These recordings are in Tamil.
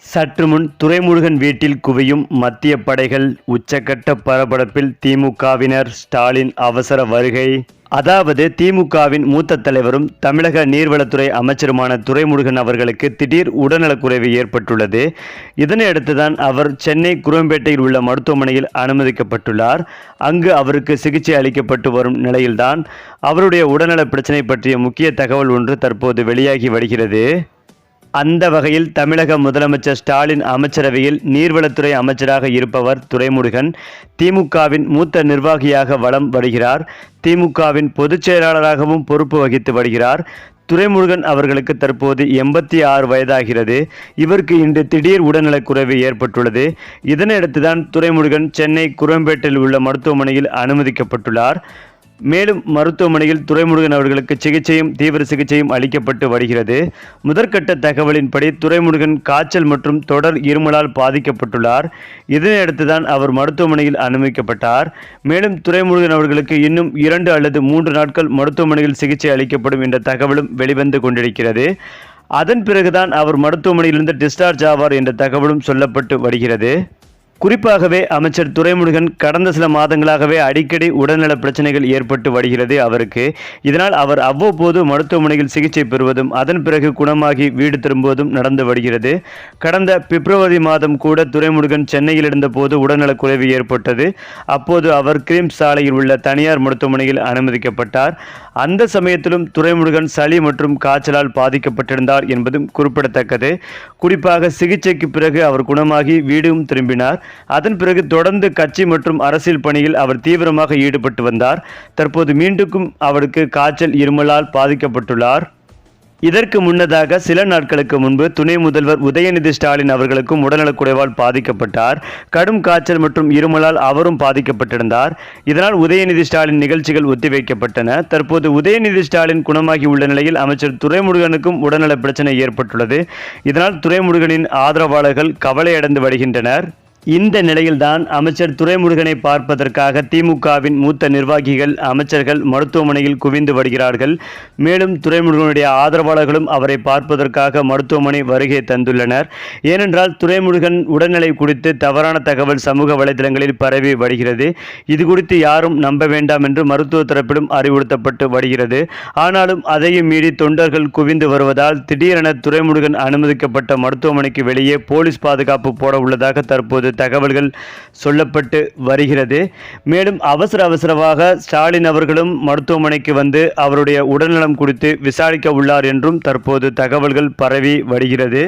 சற்று முன் துரைமுருகன் வீட்டில் குவியும் மத்திய படைகள் உச்சக்கட்ட பரபரப்பில் திமுகவினர் ஸ்டாலின் அவசர வருகை. அதாவது திமுகவின் மூத்த தலைவரும் தமிழக நீர்வளத்துறை அமைச்சருமான துரைமுருகன் அவர்களுக்கு திடீர் உடல்நலக்குறைவு ஏற்பட்டுள்ளது. இதனையடுத்துதான் அவர் சென்னை குரம்பேட்டையில் உள்ள மருத்துவமனையில் அனுமதிக்கப்பட்டுள்ளார். அங்கு அவருக்கு சிகிச்சை அளிக்கப்பட்டு வரும் நிலையில்தான் அவருடைய உடல்நல பிரச்சினை பற்றிய முக்கிய தகவல் ஒன்று தற்போது வெளியாகி வருகிறது. அந்த வகையில் தமிழக முதலமைச்சர் ஸ்டாலின் அமைச்சரவையில் நீர்வளத்துறை அமைச்சராக இருப்பவர் துரைமுருகன் திமுகவின் மூத்த நிர்வாகியாக வலம் வருகிறார். திமுகவின் பொதுச் செயலாளராகவும் பொறுப்பு வகித்து வருகிறார். துரைமுருகன் அவர்களுக்கு தற்போது எண்பத்தி ஆறு வயதாகிறது. இவருக்கு இன்று திடீர் உடல்நலக்குறைவு ஏற்பட்டுள்ளது. இதனையடுத்துதான் துரைமுருகன் சென்னை குரம்பேட்டில் உள்ள மருத்துவமனையில் அனுமதிக்கப்பட்டுள்ளார். மேலும் மருத்துவமனையில் துரைமுருகன் அவர்களுக்கு சிகிச்சையும் தீவிர சிகிச்சையும் அளிக்கப்பட்டு வருகிறது. முதற்கட்ட தகவலின்படி துரைமுருகன் காய்ச்சல் மற்றும் தொடர் இருமலால் பாதிக்கப்பட்டுள்ளார். இதனையடுத்துதான் அவர் மருத்துவமனையில் அனுமதிக்கப்பட்டார். மேலும் துரைமுருகன் அவர்களுக்கு இன்னும் இரண்டு அல்லது மூன்று நாட்கள் மருத்துவமனையில் சிகிச்சை அளிக்கப்படும் என்ற தகவலும் வெளிவந்து கொண்டிருக்கிறது. அதன் பிறகுதான் அவர் மருத்துவமனையிலிருந்து டிஸ்சார்ஜ் ஆவார் என்ற தகவலும் சொல்லப்பட்டு வருகிறது. குறிப்பாகவே அமைச்சர் துரைமுருகன் கடந்த சில மாதங்களாகவே அடிக்கடி உடல்நல பிரச்சனைகள் ஏற்பட்டு வருகிறது அவருக்கு. இதனால் அவர் அவ்வப்போது மருத்துவமனையில் சிகிச்சை பெறுவதும் அதன் பிறகு குணமாகி வீடு திரும்புவதும் நடந்து வருகிறது. கடந்த பிப்ரவரி மாதம் கூட துரைமுருகன் சென்னையில் இருந்தபோது உடல்நலக்குறைவு ஏற்பட்டது. அப்போது அவர் கிரீம்ஸ் சாலையில் உள்ள தனியார் மருத்துவமனையில் அனுமதிக்கப்பட்டார். அந்த சமயத்திலும் துரைமுருகன் சளி மற்றும் காய்ச்சலால் பாதிக்கப்பட்டிருந்தார் என்பதும் குறிப்பிடத்தக்கது. குறிப்பாக சிகிச்சைக்கு பிறகு அவர் குணமாகி வீடும் திரும்பினார். அதன் பிறகு தொடர்ந்து கட்சி மற்றும் அரசியல் பணியில் அவர் தீவிரமாக ஈடுபட்டு வந்தார். தற்போது மீண்டும் அவருக்கு காய்ச்சல் இருமலால் பாதிக்கப்பட்டுள்ளார். இதற்கு முன்னதாக சில நாட்களுக்கு முன்பு துணை முதல்வர் உதயநிதி ஸ்டாலின் அவர்களுக்கும் உடல்நலக்குறைவால் பாதிக்கப்பட்டார். கடும் காய்ச்சல் மற்றும் இருமலால் அவரும் பாதிக்கப்பட்டிருந்தார். இதனால் உதயநிதி ஸ்டாலின் நிகழ்ச்சிகள் ஒத்திவைக்கப்பட்டன. தற்போது உதயநிதி ஸ்டாலின் குணமாகி உள்ள நிலையில் அமைச்சர் துரைமுருகனுக்கும் உடல்நல பிரச்சனை ஏற்பட்டுள்ளது. இதனால் துரைமுருகனின் ஆதரவாளர்கள் கவலையடைந்து வருகின்றனர். இந்த நிலையில்தான் அமைச்சர் துரைமுருகனை பார்ப்பதற்காக திமுகவின் மூத்த நிர்வாகிகள் அமைச்சர்கள் மருத்துவமனையில் குவிந்து வருகிறார்கள். மேலும் துரைமுருகனுடைய ஆதரவாளர்களும் அவரை பார்ப்பதற்காக மருத்துவமனை வருகை தந்துள்ளனர். ஏனென்றால் துரைமுருகன் உடல்நிலை குறித்து தவறான தகவல் சமூக வலைதளங்களில் பரவி வருகிறது. இது குறித்து யாரும் நம்ப வேண்டாம் என்று மருத்துவ தரப்பிலும் அறிவுறுத்தப்பட்டு வருகிறது. ஆனாலும் அதையும் மீறி தொண்டர்கள் குவிந்து வருவதால் திடீரென துரைமுருகன் அனுமதிக்கப்பட்ட மருத்துவமனைக்கு வெளியே போலீஸ் பாதுகாப்பு போட உள்ளதாக தற்போது தகவல்கள் சொல்லப்பட்டு வருகிறது. மேலும் அவசர அவசரமாக ஸ்டாலின் அவர்களும் மருத்துவமனைக்கு வந்து அவருடைய உடல்நலம் குறித்து விசாரிக்க உள்ளார் என்றும் தற்போது தகவல்கள் பரவி வருகிறது.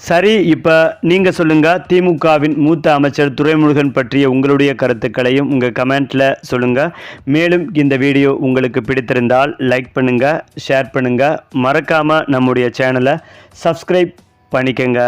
சரி இப்போ நீங்கள் சொல்லுங்கள் திமுகவின் மூத்த அமைச்சர் துரைமுருகன் பற்றிய உங்களுடைய கருத்துக்களையும் உங்கள் கமெண்ட்டில் சொல்லுங்கள் மேலும் இந்த வீடியோ உங்களுக்கு பிடித்திருந்தால் லைக் பண்ணுங்கள் ஷேர் பண்ணுங்கள் மறக்காமல் நம்முடைய சேனலை சப்ஸ்கிரைப் பண்ணிக்கங்க.